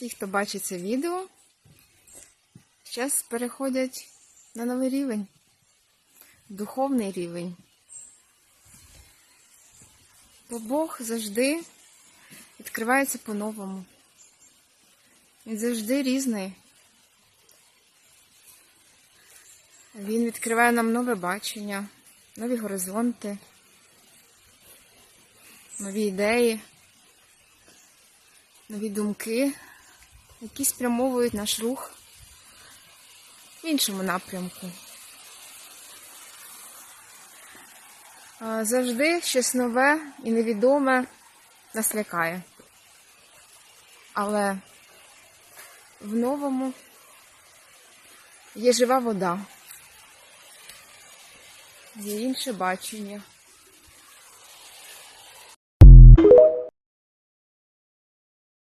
Всі, хто бачить це відео, зараз переходять на новий рівень, духовний рівень. Бо Бог завжди відкривається по-новому. Він завжди різний. Він відкриває нам нове бачення, нові горизонти, нові ідеї, нові думки, які спрямовують наш рух в іншому напрямку. Завжди щось нове і невідоме нас лякає. Але в новому є жива вода, є інше бачення.